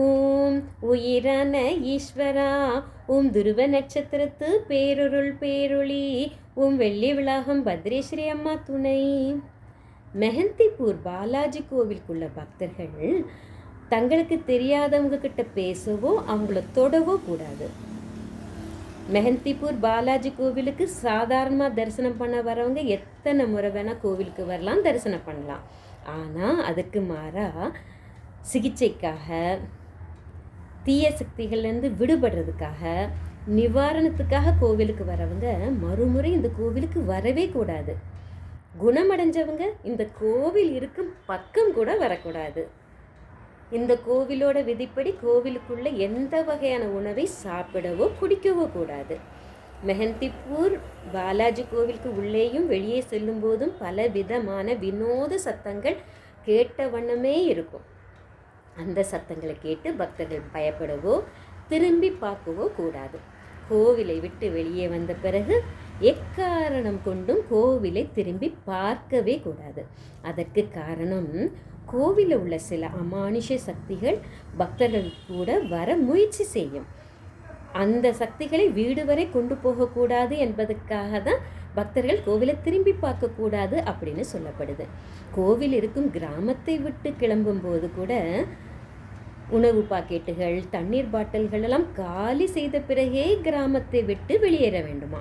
ஓம் உயிரான ஈஸ்வரா ஓம் துருவ நட்சத்திரத்து பேரொருள் பேரொளி ஓம் வெள்ளி விளாகம் பத்ரேஸ்வரி அம்மா துணை. மெஹந்திப்பூர் பாலாஜி கோவிலுக்குள்ள பக்தர்கள் தங்களுக்கு தெரியாதவங்க கிட்ட பேசவோ அவங்கள தொடவோ கூடாது. மெஹந்திப்பூர் பாலாஜி கோவிலுக்கு சாதாரணமாக தரிசனம் பண்ண வரவங்க எத்தனை முறை வேணால் கோவிலுக்கு வரலாம் தரிசனம் பண்ணலாம். ஆனால் அதுக்கு மாறாக சிகிச்சைக்காக தீய சக்திகள்லேருந்து விடுபடுறதுக்காக நிவாரணத்துக்காக கோவிலுக்கு வரவங்க மறுமுறை இந்த கோவிலுக்கு வரவே கூடாது. குணமடைஞ்சவங்க இந்த கோவில் இருக்கும் பக்கம் கூட வரக்கூடாது. இந்த கோவிலோட விதிப்படி கோவிலுக்குள்ள எந்த வகையான உணவை சாப்பிடவோ குடிக்கவோ கூடாது. மெஹந்திப்பூர் பாலாஜி கோவிலுக்கு உள்ளேயும் வெளியே செல்லும் போதும் பல விதமான வினோத சத்தங்கள் கேட்ட வண்ணமே இருக்கும். அந்த சத்தங்களை கேட்டு பக்தர்கள் பயப்படவோ திரும்பி பார்க்கவோ கூடாது. கோவிலை விட்டு வெளியே வந்த பிறகு எக்காரணம் கொண்டும் கோவிலை திரும்பி பார்க்கவே கூடாது. அதற்கு காரணம் கோவிலில் உள்ள சில அமானுஷ சக்திகள் பக்தர்கள் கூட வர முயற்சி செய்யும். அந்த சக்திகளை வீடு வரை கொண்டு போகக்கூடாது என்பதற்காக தான் பக்தர்கள் கோவிலை திரும்பி பார்க்கக்கூடாது அப்படின்னு சொல்லப்படுது. கோவில் இருக்கும் கிராமத்தை விட்டு கிளம்பும் போது கூட உணவு பாக்கெட்டுகள் தண்ணீர் பாட்டில்கள் எல்லாம் காலி செய்த பிறகே கிராமத்தை விட்டு வெளியேற வேண்டுமா?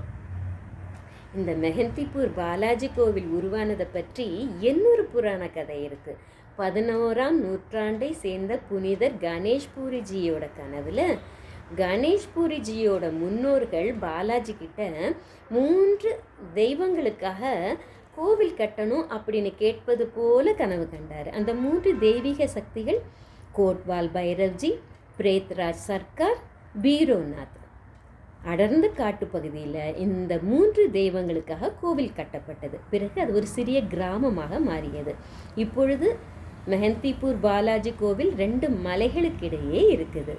இந்த மெஹந்திப்பூர் பாலாஜி கோவில் உருவானதை பற்றி இன்னொரு புராண கதை இருக்கு. பதினோராம் நூற்றாண்டை சேர்ந்த புனிதர் கணேஷ்பூரிஜியோட கனவில் கணேஷ்பூரிஜியோட முன்னோர்கள் பாலாஜி கிட்ட மூன்று தெய்வங்களுக்காக கோவில் கட்டணும் அப்படின்னு கேட்பது போல கனவு கண்டார். அந்த மூன்று தெய்வீக சக்திகள் கோட்வால் பைரவ்ஜி பிரேத்ராஜ் சர்க்கார் பீரோநாத். அடர்ந்த காட்டுப்பகுதியில் இந்த மூன்று தெய்வங்களுக்காக கோவில் கட்டப்பட்டது. பிறகு அது ஒரு சிறிய கிராமமாக மாறியது. இப்பொழுது மெஹந்திப்பூர் பாலாஜி கோவில் ரெண்டு மலைகளுக்கிடையே இருக்குது.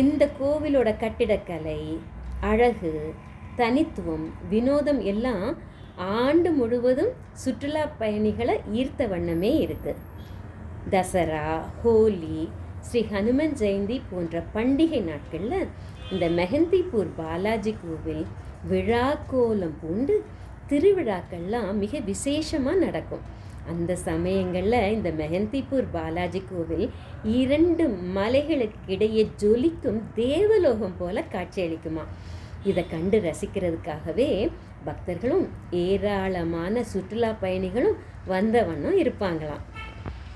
இந்த கோவிலோட கட்டிடக்கலை அழகு தனித்துவம் வினோதம் எல்லாம் ஆண்டு முழுவதும் சுற்றுலா பயணிகளை ஈர்த்த வண்ணமே இருக்குது தசரா ஹோலி ஸ்ரீ ஹனுமன் ஜெயந்தி போன்ற பண்டிகை நாட்களில் இந்த மெஹந்திப்பூர் பாலாஜி கோவில் விழா கோலம் பூண்டு திருவிழாக்கள்லாம் மிக விசேஷமாக நடக்கும். அந்த சமயங்களில் இந்த மெஹந்திப்பூர் பாலாஜி கோவில் இரண்டு மலைகளுக்கிடையே ஜொலிக்கும் தேவலோகம் போல காட்சியளிக்குமா? இதை கண்டு ரசிக்கிறதுக்காகவே பக்தர்களும் ஏராளமான சுற்றுலா பயணிகளும் வந்தவண்ணம் இருப்பாங்களாம்.